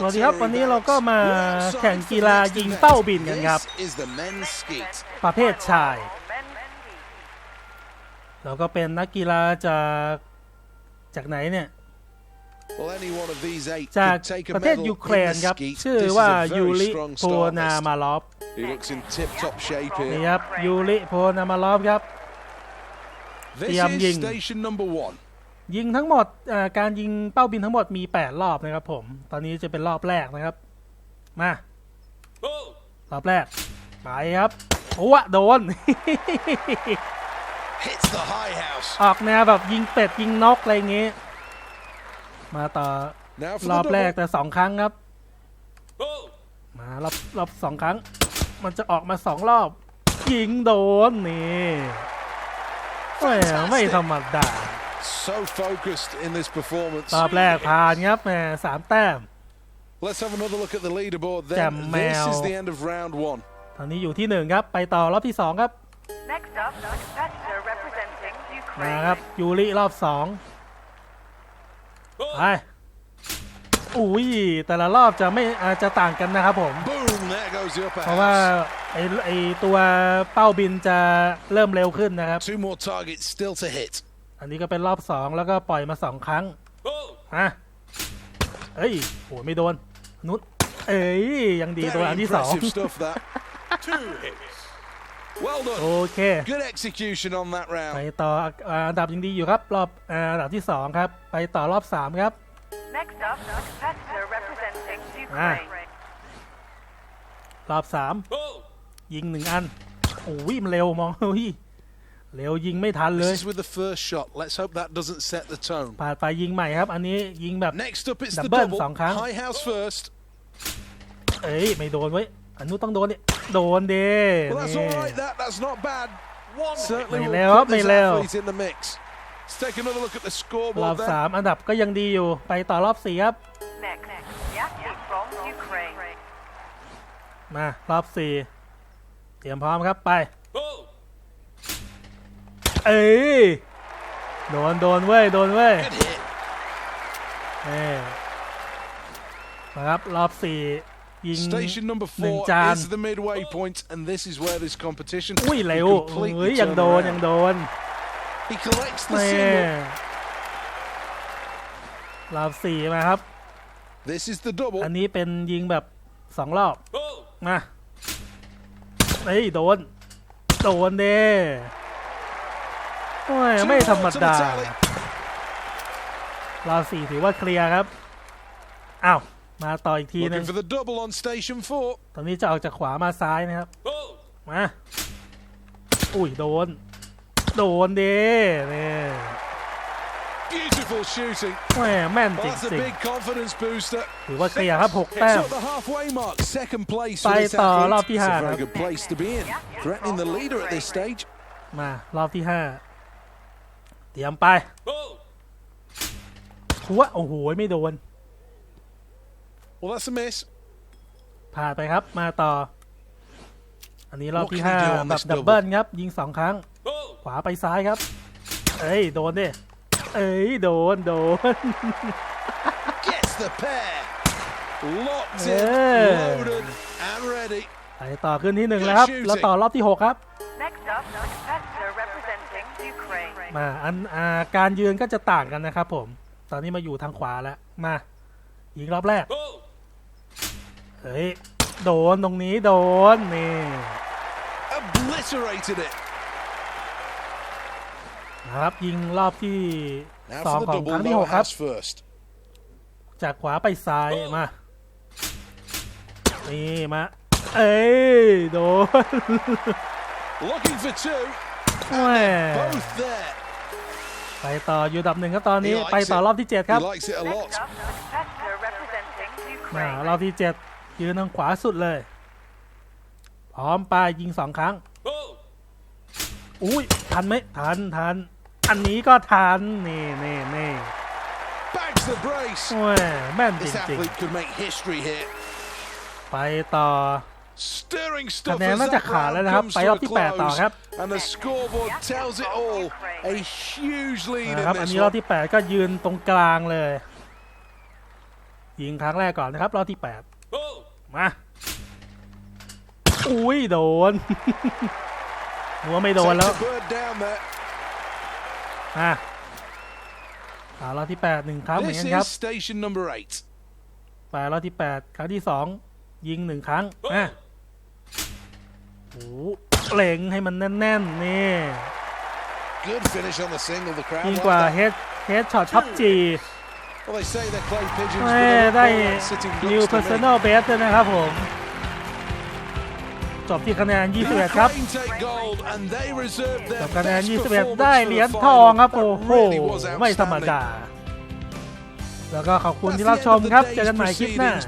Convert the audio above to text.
สวัสดีครับ วันนี้เราก็มาแข่งกีฬายิงเป้าบินกันครับ This is the men's skeet. ประเภทชาย เราก็เป็นนักกีฬาจากจากไหนเนี่ย Well, any one of these eight จาก could take a ประเทศ medal ยูเครน in the ครับ skeet. ชื่อ This is ว่า a very ยูริ strong โพ start นา list. มารอฟ He looks in tip-top shape นี่ here. ครับยูริโพนามารอฟครับ This Tiêm is nhìn. station number one. ยิงทั้งหมดเอ่อการยิงเป้าบินทั้งหมดมี 8 รอบนะครับผม ตอนนี้จะเป็นรอบแรกนะครับ มารอบแรก ไปครับโอ้วะโดน Hits the high house. ออกแนวแบบยิงเป็ดยิงนกอะไรอย่างงี้ มาต่อ Now for ร the อบแรก double. แต่สองครั้งครับ มารอบรอบสองครั้ง มันจะออกมาสองรอบ ยิงโดนนี่แหมไม่ธรรมดา So focused in this performance. รอบแรกผ่านครับแหมสามแต้ม Let's have another look at the leaderboard Chầm then. This is mèo. the end of round one. ตอนนี้อยู่ที่หนึ่งครับไปต่อรอบที่สองครับ Next up, the competitor representing มา Ukraine. ครับยูริรอบสองไปอุ้ยแต่ละรอบจะไม่อาจจะต่างกันนะครับผม Boom! There goes the upper เพราะว่า house. ไอไอตัวเป้าบินจะเริ่มเร็วขึ้นนะครับ Two more targets still to hit. อันนี้ก็เป็นรอบสองแล้วก็ปล่อยมาสองครั้งอะเอ้ยโหไม่โดน นุชเอ้ยยังดีตัว Very อันที่สอง impressive stuff that. Two hits. Well โอ done. เค Good execution on that ไป round. ต่ออ่าอันดับยังดีอยู่ครับ รอบอ่าอันดับที่สองครับ ไปต่อรอบสามครับ Next up, the competitor representing Ah. Ukraine. รอบสามยิงหนึ่งอันโอ้ยมันเร็วมองเฮ้ย เร็วยิงไม่ทันเลย This is with the first shot. Let's hope that doesn't set the tone. ผ่านไปยิงใหม่ครับ อันนี้ยิงแบบ Next up, it's the Double double. สองครั้ง High house first. เอ้ยไม่โดนเว้ยอันนู้นต้องโดนเนี่ยโดนเด้ Well, that's นี่ all right. That that's not bad. Certainly Mày will leo, put this mày leo. athlete in the mix. Let's take another look at the รอ scoreboard บ then. สามอันดับก็ยังดีอยู่ ไปต่อรอบสี่ครับ Next, Yaki from Ukraine. มารอบสี่เตรียมพร้อมครับไป เอ้ยโดนโดนเว้ยโดนเว้ย Good hit. นี่มาครับรอบสี่ยิง Station number หนึ่ง four จาน is the midway point, and this is where this competition อุ้ยเร็ว can completely เฮ้ยยัง turn โดน around. ยังโดน He collects the แม่ single. รอบสี่มาครับ This is the double. อันนี้เป็นยิงแบบสองรอบ มาเฮ้ยโดน โดนเด้โอ้ย Two ไม่ธรรม more to ดา the tally. รอบสี่ถือว่าเคลียร์ครับ อ้าว มาต่ออีกทีหนึง Looking for the double on station four. ตอนนี้จะออกจากขวามาซ้ายนะครับ มา อุ้ยโดน โดนเด้เนี่ย Beautiful shooting. แหมแม่น Well, จ that's a ริง big confidence booster. ๆถือว่าเคลียร์ครับหกแต้ม So at the halfway mark, second place for ไป this ต่อ athlete. รอบที่ It's ห้า a ครั very บ good place to be in. Threatening the leader at this stage. มารอบที่ห้า เตรียมไปหัวโอ้โห ไม่โดน Well, that's a miss. ผ่านไปครับ มาต่อ อันนี้รอบที่ What can ห้า he do on แบบ this ดับ double? เบิลครับ ยิงสองครั้ง ขวาไปซ้ายครับ เอ้ย โดนดิเอ้ย โดน โดน Gets the pair. Locked in, Yeah. loaded, and ready. ไปต่อขึ้นที่หนึ่งแล้วครับ Good shooting. แล้วต่อรอบที่หกครับ มาอันอ่าการยืนก็จะต่างกันนะครับผม ตอนนี้มาอยู่ทางขวาแล้ว มายิงรอบแรก เฮ้ย โดนตรงนี้โดน นี่ Obliterated it. นะครับยิงรอบที่ Now สอง for the ของ double. ครั้งที่หก Lower ครับ house first. จากขวาไปซ้ายมา นี่มา เอ้ย โดน Looking for two. แหม่ Both there. ไปต่ออยู่อันดับหนึ่งครับตอนนี้ He likes ไปต่อ it. รอบที่เจ็ดครับ He likes it a Next lot. up, the competitor representing มา Ukraine. รอบที่เจ็ดยืนทางขวาสุดเลย พร้อมไปยิงสองครั้ง อุ้ยทันไหมทันทัน อันนี้ก็ทัน นี่นี่นี่ Bags the brace. แหม่แม่นจ This ริง athlete could make history here. ๆไปต่อ Stirring คะ stuff แนน as น่าจะ that ขาด round แล้วนะครับ comes ไป to ร a อบที่แปดต่อ close. ครับ And the scoreboard tells it all. A huge lead นะครับ in อัน this นี้รอบ one. ที่แปดก็ยืนตรงกลางเลย ยิงครั้งแรกก่อนนะครับ รอบที่แปด Oh. มา อุ้ย โดนหัวไม่โดนแล้ว Takes a bird down there. อะอ่ารอบที่แปดหนึ่งครั้งเหมือน This กันครับ is station number eight. ไปรอบที่แปดครั้งที่สองยิงหนึ่งครั้งอะ โอ้โหเล็งให้มันแน่นๆนี่ Good finish on the single. The crowd ยิ่ง like กว่า that. เฮดเฮดช็อตพับจี Well, they say they're clay pigeons, แม่ but they ได้ look more like sitting ducks New to me. Personal Best ด้วยนะครับผม จบที่คะแนน 21 ครับ Ukraine take gold, and they reserved จ their บคะแนน best 21 performance ได้ for เห the รียญ final. ทองครับ That โอ้โห really was ไม่ธรรม outstanding. ดา แล้วก็ขอบคุณที่รับชมครับ เจอกันใหม่คลิปหน้า